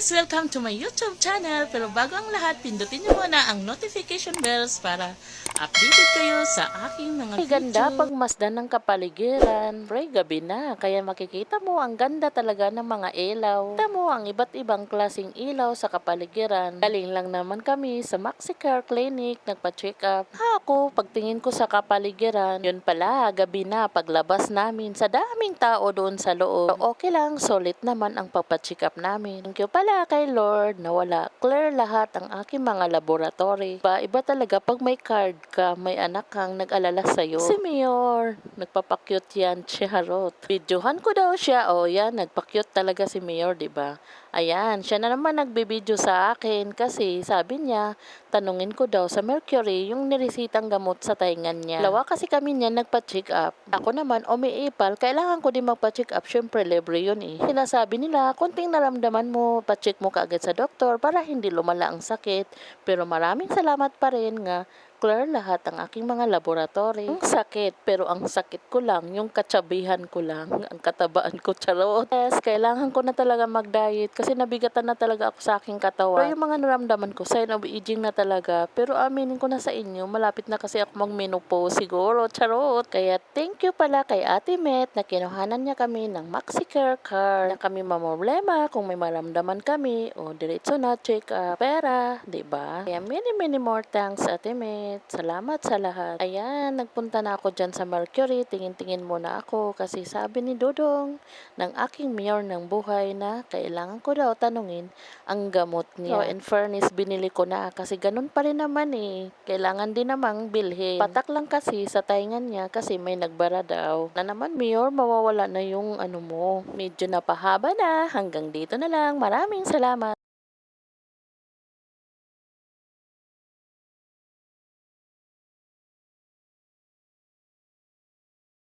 guys! Welcome to my YouTube channel. Pero bago ang lahat, pindutin niyo muna ang notification bells para updated kayo sa aking mga video. ganda pagmasdan ng kapaligiran. Pre, gabi na. Kaya makikita mo ang ganda talaga ng mga ilaw. Kita mo ang iba't ibang klasing ilaw sa kapaligiran. Galing lang naman kami sa Maxicare Clinic, nagpa-check up. Ha, ako, pagtingin ko sa kapaligiran, yun pala, gabi na paglabas namin sa daming tao doon sa loob. So, okay lang, solid naman ang pagpa-check up namin. Thank you pala kay Lord na wala. Clear lahat ang aking mga laboratory. Ba, iba talaga pag may card ka, may anak kang nag-alala sa'yo. Si Mayor, nagpapakyut yan, charot. Videohan ko daw siya, o yan, nagpakyut talaga si Mayor, di ba? Ayan, siya na naman nagbibideo sa akin kasi sabi niya, tanungin ko daw sa Mercury yung niresitang gamot sa taingan niya. Lawa kasi kami niya nagpa-check up. Ako naman, umiipal, kailangan ko din magpa-check up. Syempre, libre yun eh. Sinasabi nila, konting naramdaman mo, pa-check mo kaagad sa doktor para hindi lumala ang sakit. Pero maraming salamat pa rin nga, clear lahat ang aking mga laboratory. Ang sakit, pero ang sakit ko lang, yung katsabihan ko lang, ang katabaan ko, charot. Yes, kailangan ko na talaga mag-diet kasi nabigatan na talaga ako sa aking katawan. Pero yung mga naramdaman ko, sign of aging na talaga. Pero aminin ko na sa inyo, malapit na kasi ako mag-menopause siguro, charot. Kaya thank you pala kay Ate Met na kinuhanan niya kami ng MaxiCare card na kami mamroblema kung may maramdaman kami o diretso na check up. Pera, ba? Kaya many many more thanks Ate Met. Salamat sa lahat. Ayan, nagpunta na ako dyan sa Mercury. Tingin-tingin muna ako kasi sabi ni Dodong ng aking mayor ng buhay na kailangan ko daw tanungin ang gamot niya. So, in fairness, binili ko na kasi ganun pa rin naman eh. Kailangan din namang bilhin. Patak lang kasi sa taingan niya kasi may nagbara daw. Na naman, mayor, mawawala na yung ano mo. Medyo napahaba na. Hanggang dito na lang. Maraming salamat.